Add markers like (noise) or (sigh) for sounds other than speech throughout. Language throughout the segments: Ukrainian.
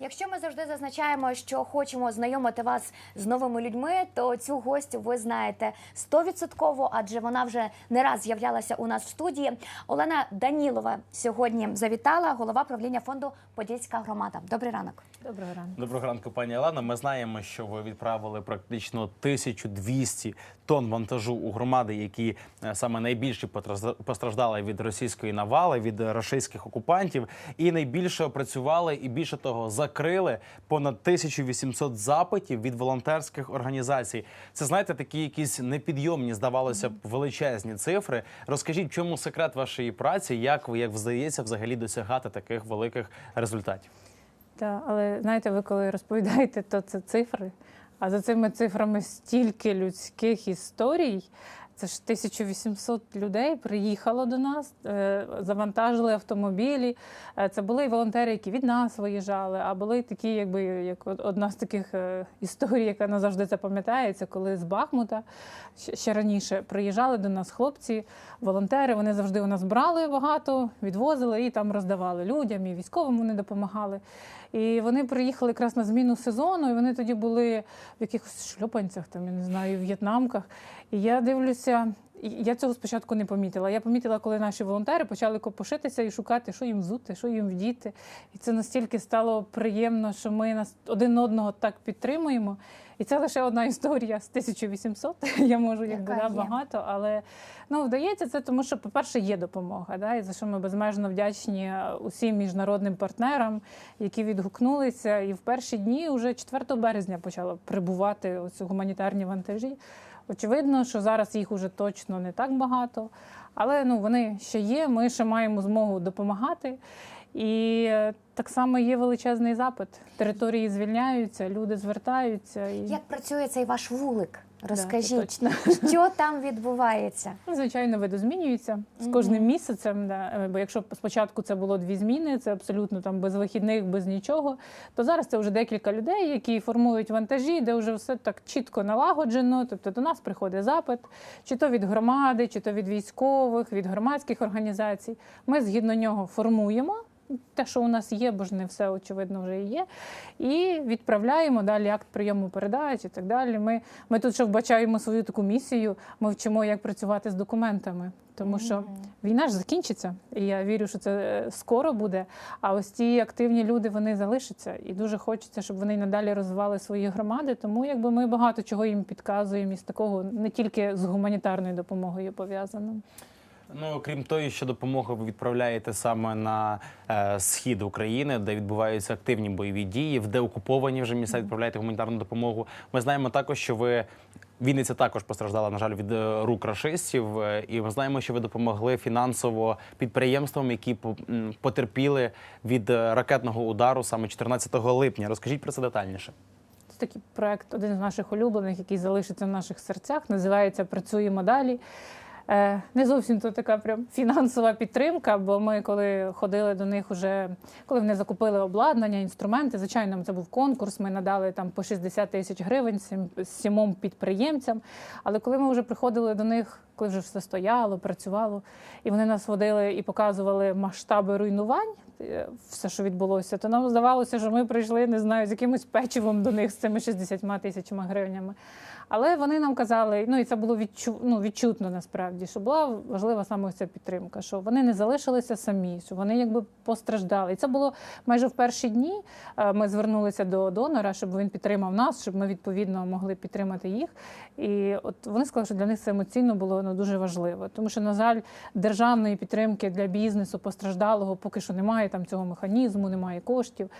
Якщо ми завжди зазначаємо, що хочемо знайомити вас з новими людьми, то цю гостю ви знаєте стовідсотково, адже вона вже не раз з'являлася у нас в студії. Олена Данілова сьогодні завітала, голова правління фонду Подільська громада. Добрий ранок. Доброго ранку. Доброго ранку, пані Олена. Ми знаємо, що ви відправили практично 1200 тонн вантажу у громади, які е, саме найбільше постраждали від російської навали, від рашистських окупантів, і найбільше опрацювали і більше того закрили понад 1800 запитів від волонтерських організацій. Це знаєте, такі якісь непідйомні, здавалося б, величезні цифри. Розкажіть, в чому секрет вашої праці? Як ви як вдається взагалі досягати таких великих результатів? Так, але знаєте, ви коли розповідаєте, то це цифри. А за цими цифрами стільки людських історій. Це ж 1800 людей приїхало до нас, е, завантажили автомобілі. Е, Це були і волонтери, які від нас виїжджали, а були такі, якби як одна з таких е, історій, яка назавжди запам'ятається, коли з Бахмута ще раніше приїжджали до нас хлопці, волонтери. Вони завжди у нас брали багато, відвозили і там роздавали людям, і військовим вони допомагали. І вони приїхали якраз на зміну сезону, і вони тоді були в якихось шльопанцях, там я не знаю, в'єтнамках. І я дивлюся, я цього спочатку не помітила. Я помітила, коли наші волонтери почали копошитися і шукати, що їм взути, що їм вдіти. І це настільки стало приємно, що ми один одного так підтримуємо. І це лише одна історія з 1800. (laughs) Я можу Яка да, багато, але ну вдається це, тому що, по-перше, є допомога, да, і за що ми безмежно вдячні е, усім міжнародним партнерам, які відгукнулися. І в перші дні, вже 4 березня, почало прибувати ось гуманітарні вантажі. Очевидно, що зараз їх уже точно не так багато, але ну вони ще є. Ми ще маємо змогу допомагати. І е, так само є величезний запит. Території звільняються, люди звертаються. І... Як працює цей ваш вулик? Розкажіть, точно. (laughs) що там відбувається? Ну, Звичайно, видозмінюється з кожним місяцем. Да. Е, Бо якщо спочатку це було дві зміни, це абсолютно там без вихідних, без нічого. То зараз це вже декілька людей, які формують вантажі, де вже все так чітко налагоджено. Тобто до нас приходить запит, чи то від громади, чи то від військових, від громадських організацій. Ми згідно нього формуємо. Те, що у нас є, бо ж не все очевидно вже і є. І відправляємо далі акт прийому передач і так далі. Ми, ми тут ще вбачаємо свою таку місію. Ми вчимо, як працювати з документами. Тому що війна ж закінчиться, і я вірю, що це е, скоро буде. А ось ті активні люди вони залишаться, і дуже хочеться, щоб вони надалі розвивали свої громади. Тому якби ми багато чого їм підказуємо із такого не тільки з гуманітарною допомогою пов'язано. Ну, крім того, що допомогу ви відправляєте саме на е, схід України, де відбуваються активні бойові дії, в деокуповані вже місця відправляєте гуманітарну допомогу. Ми знаємо також, що ви Вінниця також постраждала, на жаль, від е, рук рашистів. е, І ми знаємо, що ви допомогли фінансово підприємствам, які потерпіли від е, ракетного удару саме 14 липня. Розкажіть про це детальніше. Це такий проект, один з наших улюблених, який залишиться в наших серцях. Називається Працюємо далі. Е, Не зовсім то така прям фінансова підтримка, бо ми, коли ходили до них, уже коли вони закупили обладнання, інструменти, звичайно, це був конкурс. Ми надали там по 60 тисяч гривень сім- сімом підприємцям. Але коли ми вже приходили до них, коли вже все стояло, працювало, і вони нас водили і показували масштаби руйнувань, е, все, що відбулося, то нам здавалося, що ми прийшли, не знаю, з якимось печивом до них з цими 60 тисячами гривнями. Але вони нам казали, ну і це було відчу, ну, відчутно насправді, що була важлива саме ця підтримка, що вони не залишилися самі, що вони якби постраждали. І це було майже в перші дні. Е, Ми звернулися до донора, щоб він підтримав нас, щоб ми відповідно могли підтримати їх. І от вони сказали, що для них це емоційно було ну, дуже важливо, тому що, на жаль, державної підтримки для бізнесу постраждалого поки що немає там цього механізму, немає коштів.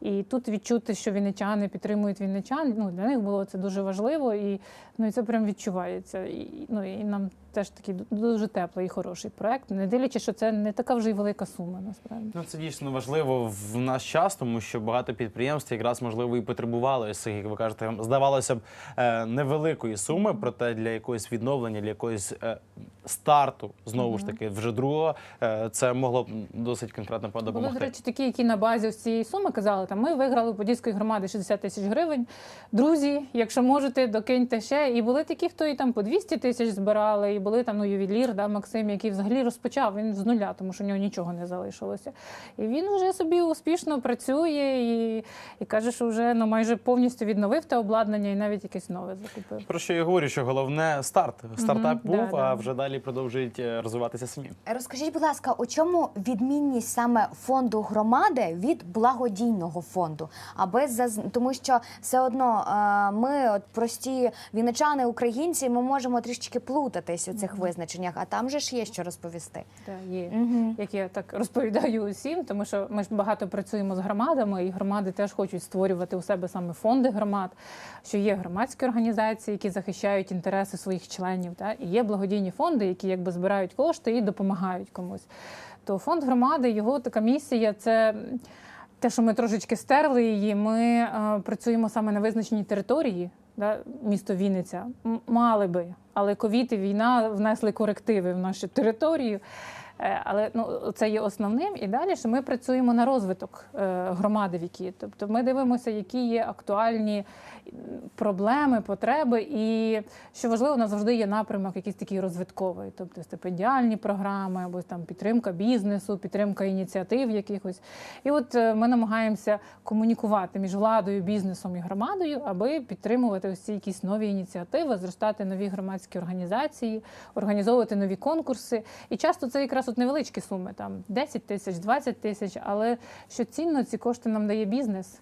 І тут відчути, що вінничани підтримують вінничан, ну для них було це дуже важливо, і ну і це прям відчувається. І, ну і нам теж такий дуже теплий і хороший проект, не дивлячись, що це не така вже й велика сума, насправді. Ну, це дійсно важливо в наш час, тому що багато підприємств якраз можливо і потребували цих, як ви кажете, здавалося б, е, невеликої суми, проте для якогось відновлення, для якоїсь е, старту, знову ж таки, вже другого, е, це могло б досить конкретно Були, до речі, такі, які на базі ось цієї суми казали, там ми виграли у Подільської громади 60 тисяч гривень. Друзі, якщо можете, докиньте ще. І були такі, хто і там по 200 тисяч збирали, і були там ну, ювелір, да, Максим, який взагалі розпочав він з нуля, тому що в нього нічого не залишилося. І він вже собі успішно працює і, і каже, що вже ну, майже повністю відновив те обладнання і навіть якесь нове закупив. Про що я говорю, що головне старт. Стартап був, да, а да. вже далі продовжують е, розвиватися самі. Розкажіть, будь ласка, у чому відмінність саме фонду громади від благодійного фонду? Аби заз... тому, що все одно е, ми, от прості віничани, українці, ми можемо трішечки плутатись у цих визначеннях, а там же ж є що розповісти. Та, є. Угу. як я так розповідаю усім, тому що ми ж багато працюємо з громадами, і громади теж хочуть створювати у себе саме фонди громад, що є громадські організації, які захищають інтереси своїх членів, та, і є благодійні фонди, які якби збирають кошти і допомагають комусь. То фонд громади, його така місія це. Те, що ми трошечки стерли її, ми е, працюємо саме на визначеній території, да, місто Вінниця. Мали би, але ковід і війна внесли корективи в нашу територію. Е, Але ну це є основним. І далі що ми працюємо на розвиток е, громади віки. Тобто ми дивимося, які є актуальні проблеми, потреби, і що важливо, у нас завжди є напрямок, якийсь такий розвитковий, тобто стипендіальні програми, або там підтримка бізнесу, підтримка ініціатив якихось. І от е, ми намагаємося комунікувати між владою, бізнесом і громадою, аби підтримувати ці якісь нові ініціативи, зростати нові громадські організації, організовувати нові конкурси. І часто це якраз от невеличкі суми, там 10 тисяч, 20 тисяч, але що цінно, ці кошти нам дає бізнес.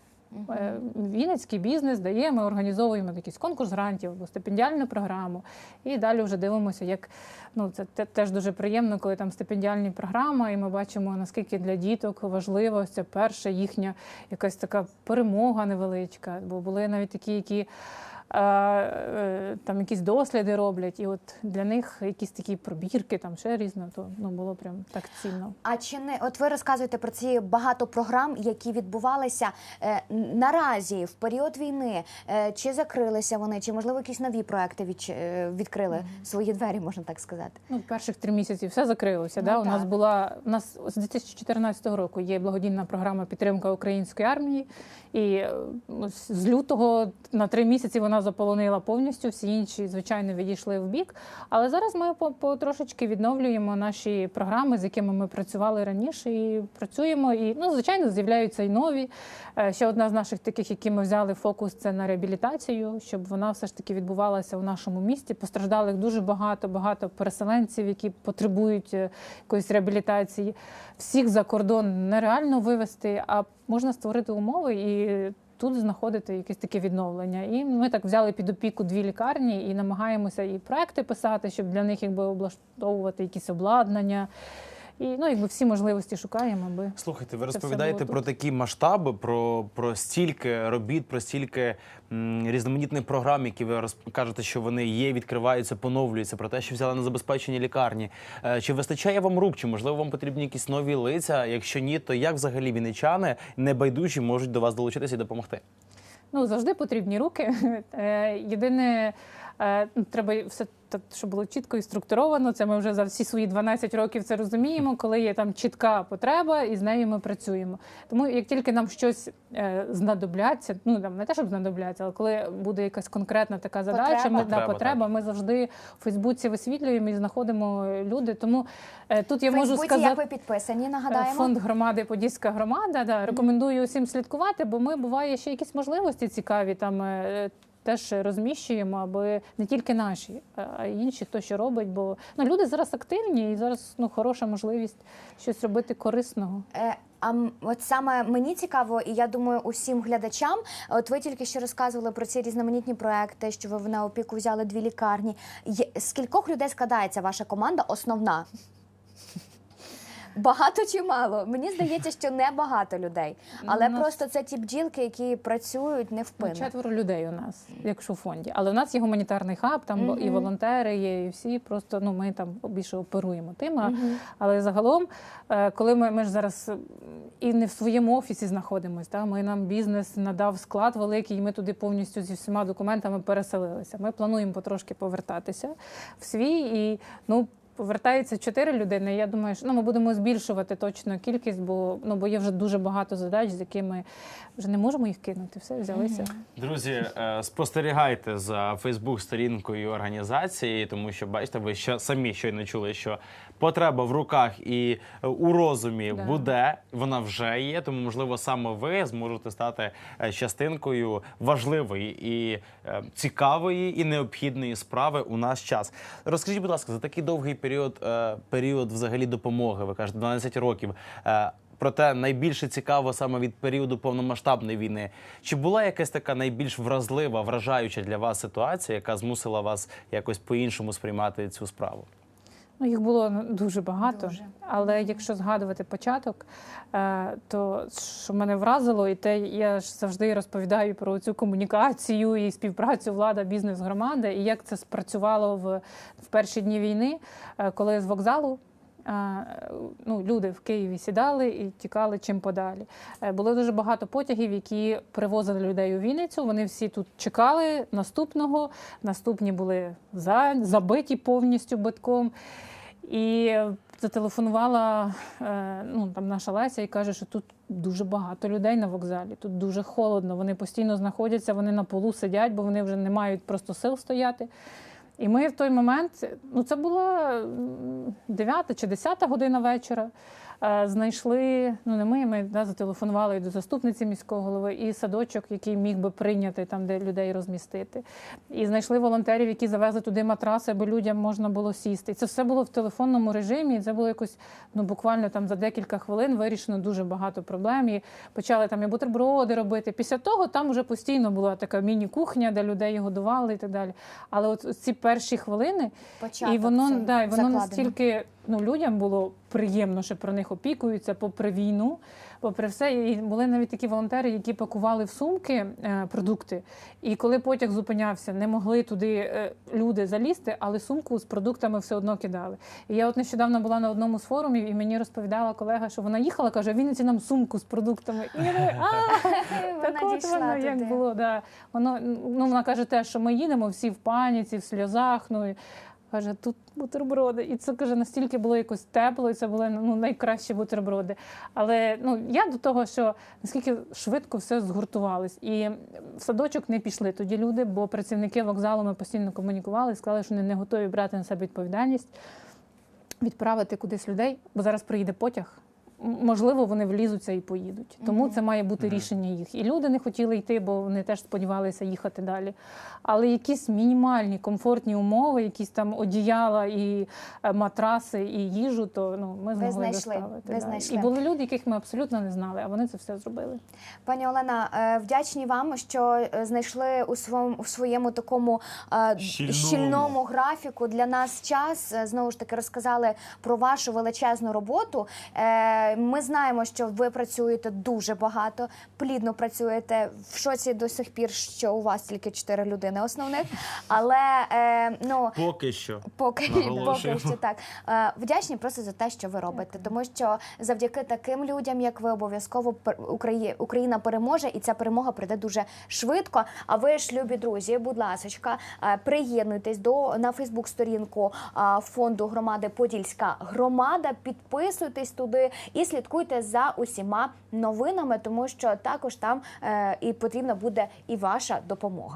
Е, Вінницький бізнес дає, ми організовуємо якийсь конкурс грантів або стипендіальну програму. І далі вже дивимося, як ну це теж дуже приємно, коли там стипендіальні програми, і ми бачимо, наскільки для діток важливо ось ця перша їхня якась така перемога невеличка. Бо були навіть такі, які. Е, е, Там якісь досліди роблять, і от для них якісь такі пробірки, там ще різно, то ну було прям так цінно. А чи не от ви розказуєте про ці багато програм, які відбувалися е, наразі в період війни? Е, чи закрилися вони, чи можливо якісь нові проекти відч- е, відкрили свої двері, можна так сказати? Ну, перших три місяці все закрилося. Ну, да? У нас була у нас з 2014 року є благодійна програма підтримка української армії, і е, з лютого на три місяці вона заполонила повністю. Всі інші, звичайно, відійшли в бік. Але зараз ми по, потрошечки відновлюємо наші програми, з якими ми працювали раніше, і працюємо. І ну, звичайно, з'являються і нові. Е, Ще одна з наших таких, які ми взяли фокус, це на реабілітацію, щоб вона все ж таки відбувалася у нашому місті. Постраждалих дуже багато, багато переселенців, які потребують е, якоїсь реабілітації. Всіх за кордон нереально вивезти, а можна створити умови і. Тут знаходити якесь таке відновлення, і ми так взяли під опіку дві лікарні і намагаємося і проекти писати, щоб для них якби облаштовувати якісь обладнання. І ну якби всі можливості шукаємо, аби Слухайте, ви розповідаєте про тут. такі масштаби, про, про стільки робіт, про стільки м, різноманітних програм, які ви роз... кажете, що вони є, відкриваються, поновлюються, про те, що взяли на забезпечення лікарні. Е, Чи вистачає вам рук, чи можливо вам потрібні якісь нові лиця? Якщо ні, то як взагалі вінничани небайдужі можуть до вас долучитися і допомогти? Ну, завжди потрібні руки. (laughs) Е, Єдине, треба все так, щоб було чітко і структуровано. Це ми вже за всі свої 12 років це розуміємо, (laughs) коли є там чітка потреба, і з нею ми працюємо. Тому як тільки нам щось е, знадобляться, ну там не те, щоб знадобляться, але коли буде якась конкретна така задача, Потреба. ми Потреба, да, потреба, ми завжди в Фейсбуці висвітлюємо і знаходимо люди. Тому е, тут я В можу Фейсбуці, сказати. як ви підписані, нагадаємо. Фонд громади Подільська громада. Да, рекомендую усім слідкувати, бо ми буває ще якісь можливості цікаві там. Теж розміщуємо, аби не тільки наші, а й інші, хто що робить. Бо ну, люди зараз активні і зараз ну, хороша можливість щось робити корисного. Е, А от саме мені цікаво, і я думаю, усім глядачам. От ви тільки що розказували про ці різноманітні проекти, що ви на опіку взяли дві лікарні. Є- З кількох людей складається ваша команда основна? Багато чи мало? Мені здається, що не багато людей, але нас- просто це ті бджілки, які працюють Ну, невпинно. четверо людей у нас, якщо в фонді. Але у нас є гуманітарний хаб, там і волонтери є, і всі просто ну ми там більше оперуємо тим. а Мгм. Але загалом, е, коли ми, ми ж зараз і не в своєму офісі знаходимося, та, ми нам бізнес надав склад великий, і ми туди повністю зі всіма документами переселилися. Ми плануємо потрошки повертатися в свій і ну. Повертається чотири людини. Я думаю, що ну, ми будемо збільшувати точно кількість, бо ну бо є вже дуже багато задач, з якими вже не можемо їх кинути. Все взялися. Друзі, е, спостерігайте за Фейсбук-сторінкою організації, тому що бачите, ви ще самі щойно чули, що потреба в руках і е, у розумі Да. буде, вона вже є. Тому, можливо, саме ви зможете стати е, частинкою важливої і цікавої і необхідної справи у наш час. Розкажіть, будь ласка, за такий довгий період, е, період взагалі допомоги, ви кажете, 12 років. е, Проте найбільше цікаво саме від періоду повномасштабної війни. Чи була якась така найбільш вразлива, вражаюча для вас ситуація, яка змусила вас якось по-іншому сприймати цю справу? Ну, їх було ну, дуже багато. Дуже. Але якщо згадувати початок, е, то що мене вразило, і те я ж завжди розповідаю про цю комунікацію і співпрацю влада, бізнес, громада, і як це спрацювало в, в перші дні війни, е, коли з вокзалу. е, Ну, люди в Києві сідали і тікали чим подалі. Було дуже багато потягів, які привозили людей у Вінницю. Вони всі тут чекали наступного. Наступні були за, забиті повністю битком. І зателефонувала е, ну, там наша Леся і каже, що тут дуже багато людей на вокзалі, тут дуже холодно. Вони постійно знаходяться, вони на полу сидять, бо вони вже не мають просто сил стояти. І ми в той момент, ну це була 9 чи 10 година вечора. Е, Знайшли, ну не ми, ми да, зателефонували і до заступниці міського голови, і садочок, який міг би прийняти там, де людей розмістити. І знайшли волонтерів, які завезли туди матраси, аби людям можна було сісти. І це все було в телефонному режимі. І це було якось ну буквально там за декілька хвилин вирішено дуже багато проблем. І почали там і бутерброди робити. Після того там вже постійно була така міні-кухня, де людей годували і так далі. Але от ці перші хвилини, Початок і воно да, і воно закладено. настільки ну людям було приємно, що про них опікуються, попри війну, попри все. І були навіть такі волонтери, які пакували в сумки е, продукти. І коли потяг зупинявся, не могли туди е, люди залізти, але сумку з продуктами все одно кидали. І я от нещодавно була на одному з форумів, і мені розповідала колега, що вона їхала, каже: в Вінниці нам сумку з продуктами. І я (laughs) а так от воно як було. Воно ну вона каже, те, що ми їдемо всі в паніці, в сльозах. Ну каже, тут бутерброди. І це каже, настільки було якось тепло, і це були ну найкращі бутерброди. Але ну я до того, що наскільки швидко все згуртувалось, і в садочок не пішли тоді люди, бо працівники вокзалу ми постійно комунікували і сказали, що вони не готові брати на себе відповідальність, відправити кудись людей, бо зараз приїде потяг. Можливо, вони влізуться і поїдуть. Тому це має бути рішення їх. І люди не хотіли йти, бо вони теж сподівалися їхати далі. Але якісь мінімальні комфортні умови, якісь там одіяла і е, матраси, і їжу, то ну ми змогли знайшли, доставити. ви да. знайшли. І були люди, яких ми абсолютно не знали, а вони це все зробили. Пані Олена, е, вдячні вам, що е, знайшли у своєму у своєму такому Щільному. щільному графіку для нас час. Знову ж таки розказали про вашу величезну роботу. Ми знаємо, що ви працюєте дуже багато, плідно працюєте в шоці до сих пір, що у вас тільки чотири людини основних. Але е, ну Поки що. Поки, поки що так. Е, Вдячні просто за те, що ви робите, тому що завдяки таким людям, як ви, обов'язково Україна переможе, і ця перемога прийде дуже швидко. А ви ж, любі друзі, будь ласочка, е, приєднуйтесь до на Фейсбук-сторінку фонду громади Подільська громада. Підписуйтесь туди і слідкуйте за усіма новинами, тому що також там е, і потрібна буде і ваша допомога.